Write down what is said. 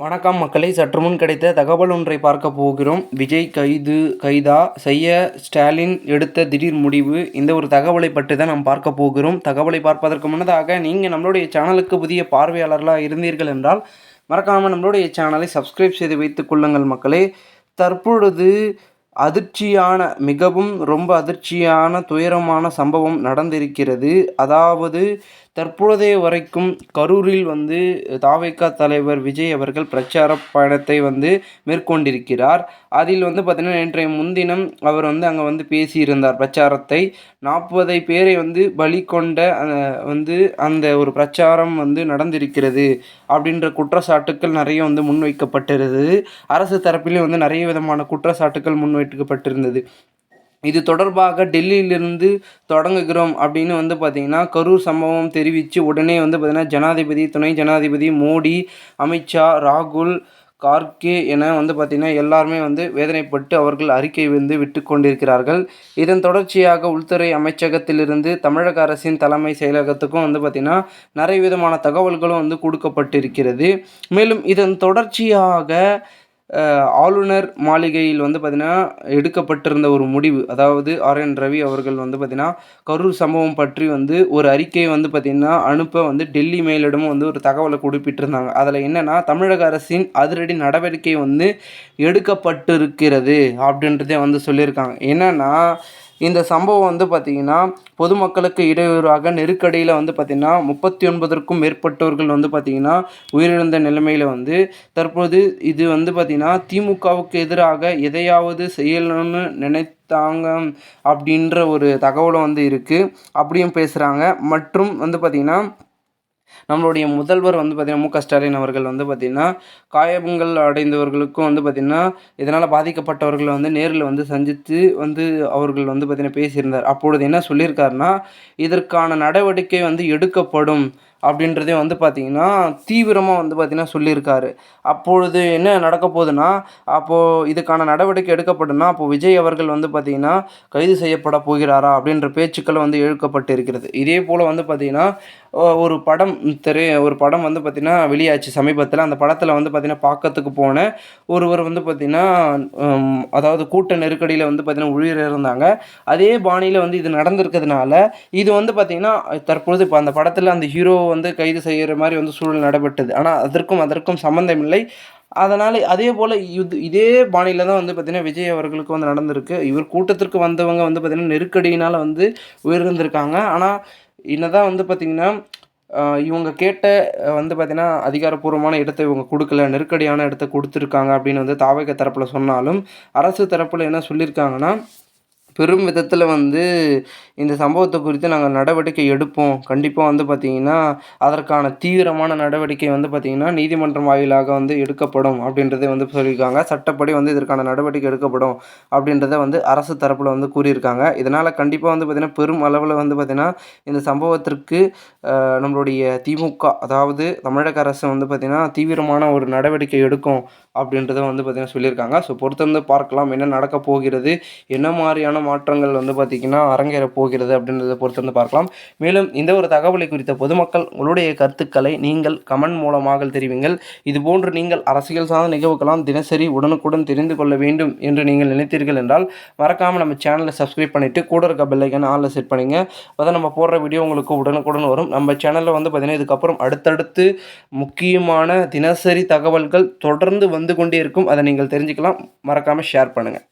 வணக்கம் மக்களை. சற்று முன் கிடைத்த தகவல் ஒன்றை பார்க்க போகிறோம். விஜய் கைது கைதா செய்ய ஸ்டாலின் எடுத்த திடீர் முடிவு. இந்த ஒரு தகவலை பற்றி தான் நாம் பார்க்க போகிறோம். தகவலை பார்ப்பதற்கு முன்னதாக நீங்கள் நம்மளுடைய சேனலுக்கு புதிய பார்வையாளர்களாக இருந்தீர்கள் என்றால் மறக்காமல் நம்மளுடைய சேனலை சப்ஸ்கிரைப் செய்து வைத்துக் கொள்ளுங்கள் மக்களே. தற்பொழுது அதிர்ச்சியான மிகவும் ரொம்ப அதிர்ச்சியான துயரமான சம்பவம் நடந்திருக்கிறது. அதாவது தற்பொழுதைய வரைக்கும் கரூரில் வந்து தாவேக்கா தலைவர் விஜய் அவர்கள் பிரச்சார பயணத்தை வந்து மேற்கொண்டிருக்கிறார். அதில் வந்து பார்த்திங்கன்னா நேற்றைய முன்தினம் அவர் வந்து அங்கே வந்து பேசியிருந்தார் பிரச்சாரத்தை. நாற்பதை பேரை வந்து பலி கொண்ட வந்து அந்த ஒரு பிரச்சாரம் வந்து நடந்திருக்கிறது அப்படின்ற குற்றச்சாட்டுக்கள் நிறைய வந்து முன்வைக்கப்பட்டிருந்தது. அரசு தரப்பிலே வந்து நிறைய விதமான குற்றச்சாட்டுக்கள் முன்வைக்கப்பட்டிருந்தது. இது தொடர்பாக டெல்லியிலிருந்து தொடங்குகிறோம் அப்படின்னு வந்து பார்த்திங்கன்னா கரூர் சம்பவம் தெரிவித்து உடனே வந்து பார்த்திங்கன்னா ஜனாதிபதி துணை ஜனாதிபதி மோடி அமித்ஷா ராகுல் கார்கே என வந்து பார்த்திங்கன்னா எல்லாருமே வந்து வேதனைப்பட்டு அவர்கள் அறிக்கை வந்து விட்டு கொண்டிருக்கிறார்கள். இதன் தொடர்ச்சியாக உள்துறை அமைச்சகத்திலிருந்து தமிழக அரசின் தலைமை செயலகத்துக்கும் வந்து பார்த்திங்கன்னா நிறைய விதமான தகவல்களும் வந்து கொடுக்கப்பட்டிருக்கிறது. மேலும் இதன் தொடர்ச்சியாக ஆளுநர் மாளிகையில் வந்து பார்த்திங்கன்னா எடுக்கப்பட்டிருந்த ஒரு முடிவு. அதாவது ஆர் என் ரவி அவர்கள் வந்து பார்த்திங்கன்னா கரூர் சம்பவம் பற்றி வந்து ஒரு அறிக்கையை வந்து பார்த்திங்கன்னா அனுப்ப வந்து டெல்லி மேலிடமும் வந்து ஒரு தகவலை குறிப்பிட்டிருந்தாங்க அதில் என்னென்னா தமிழக அரசின் அதிரடி நடவடிக்கை வந்து எடுக்கப்பட்டிருக்கிறது அப்படின்றதே வந்து சொல்லியிருக்காங்க. என்னென்னா இந்த சம்பவம் வந்து பார்த்திங்கன்னா பொதுமக்களுக்கு இடையூறாக நெருக்கடியில் வந்து பார்த்திங்கன்னா முப்பத்தி ஒன்பதற்கும் மேற்பட்டவர்கள் வந்து பார்த்திங்கன்னா உயிரிழந்த நிலைமையில் வந்து தற்போது இது வந்து பார்த்திங்கன்னா திமுகவுக்கு எதிராக எதையாவது செய்யணும்னு நினைத்தாங்க அப்படின்ற ஒரு தகவலும் வந்து இருக்குது அப்படியும் பேசுகிறாங்க மற்றும் வந்து பார்த்திங்கன்னா நம்மளுடைய முதல்வர் வந்து பார்த்திங்கன்னா மு க ஸ்டாலின் அவர்கள் வந்து பார்த்திங்கன்னா காயங்கள் அடைந்தவர்களுக்கும் வந்து பார்த்திங்கன்னா இதனால் பாதிக்கப்பட்டவர்களை வந்து நேரில் வந்து சந்தித்து வந்து அவர்கள் வந்து பார்த்திங்கன்னா பேசியிருந்தார். அப்பொழுது என்ன சொல்லியிருக்காருன்னா இதற்கான நடவடிக்கை வந்து எடுக்கப்படும் அப்படின்றதே வந்து பார்த்திங்கன்னா தீவிரமாக வந்து பார்த்திங்கன்னா சொல்லியிருக்காரு. அப்பொழுது என்ன நடக்க போகுதுன்னா அப்போது இதுக்கான நடவடிக்கை எடுக்கப்படும்னா அப்போது விஜய் அவர்கள் வந்து பார்த்திங்கன்னா கைது செய்யப்பட போகிறாரா அப்படின்ற பேச்சுக்கள் வந்து எழுக்கப்பட்டு இருக்கிறது இதே போல் வந்து பார்த்திங்கன்னா ஒரு படம் திரை ஒரு படம் வந்து பார்த்திங்கன்னா வெளியாச்சு சமீபத்தில். அந்த படத்தில் வந்து பார்த்திங்கன்னா பார்க்கறதுக்கு போன ஒருவர் வந்து பார்த்திங்கன்னா அதாவது கூட்ட நெருக்கடியில் வந்து பார்த்திங்கன்னா உயிரிழந்தாங்க. அதே பாணியில் வந்து இது நடந்திருக்கிறதுனால இது வந்து பார்த்திங்கன்னா தற்பொழுது இப்போ அந்த படத்தில் அந்த ஹீரோ வந்து கைது செய்கிற மாதிரி வந்து சூழல் நடைபெற்றது. ஆனால் அதற்கும் அதற்கும் சம்மந்தம் இல்லை. அதனால் அதே போல் இது இதே பாணியில் தான் வந்து பார்த்திங்கன்னா விஜய் அவர்களுக்கு வந்து நடந்திருக்கு. இவர் கூட்டத்திற்கு வந்தவங்க வந்து பார்த்திங்கன்னா நெருக்கடியினால் வந்து உயிரிழந்திருக்காங்க. ஆனால் என்னதான் வந்து பார்த்திங்கன்னா இவங்க கேட்ட வந்து பார்த்திங்கன்னா அதிகாரப்பூர்வமான இடத்தை இவங்க கொடுக்கல நெருக்கடியான இடத்த கொடுத்துருக்காங்க அப்படின்னு வந்து தாவக தரப்பில் சொன்னாலும் அரசு தரப்பில் என்ன சொல்லியிருக்காங்கன்னா பெரும் விதத்தில் வந்து இந்த சம்பவத்தை குறித்து நாங்கள் நடவடிக்கை எடுப்போம். கண்டிப்பாக வந்து பார்த்திங்கன்னா அதற்கான தீவிரமான நடவடிக்கை வந்து பார்த்திங்கன்னா நீதிமன்றம் வாயிலாக வந்து எடுக்கப்படும் அப்படின்றத வந்து சொல்லியிருக்காங்க. சட்டப்படி வந்து இதற்கான நடவடிக்கை எடுக்கப்படும் அப்படின்றத வந்து அரசு தரப்பில் வந்து கூறியிருக்காங்க. இதனால் கண்டிப்பாக வந்து பார்த்திங்கன்னா பெரும் அளவில் வந்து பார்த்திங்கன்னா இந்த சம்பவத்திற்கு நம்மளுடைய திமுக அதாவது தமிழக அரசு வந்து பார்த்திங்கன்னா தீவிரமான ஒரு நடவடிக்கை எடுக்கும் அப்படின்றத வந்து பார்த்திங்கன்னா சொல்லியிருக்காங்க. ஸோ பொறுத்திருந்து பார்க்கலாம் என்ன நடக்க போகிறது என்ன மாதிரியான மாற்றங்கள் வந்து பார்த்திங்கன்னா அரங்கேற போகிறது அப்படின்றத பொறுத்திருந்து பார்க்கலாம். மேலும் இந்த ஒரு தகவலை குறித்த பொதுமக்கள் உங்களுடைய கருத்துக்களை நீங்கள் கமெண்ட் மூலமாக தெரிவிங்கள். இதுபோன்று நீங்கள் அரசியல் சார்ந்த நிகழ்வுகளாம் தினசரி உடனுக்குடன் தெரிந்து கொள்ள வேண்டும் என்று நீங்கள் நினைத்தீர்கள் என்றால் மறக்காமல் நம்ம சேனலை சப்ஸ்கிரைப் பண்ணிவிட்டு கூட இருக்க பெல்லைக்கான ஆளில் செட் பண்ணிங்க. அப்போ நம்ம போடுற வீடியோ உங்களுக்கு உடனுக்குடன் வரும். நம்ம சேனலில் வந்து பார்த்திங்கன்னா இதுக்கப்புறம் அடுத்தடுத்து முக்கியமான தினசரி தகவல்கள் தொடர்ந்து வந்து கொண்டே இருக்கும். அதை நீங்கள் தெரிஞ்சுக்கலாம். மறக்காமல் ஷேர் பண்ணுங்கள்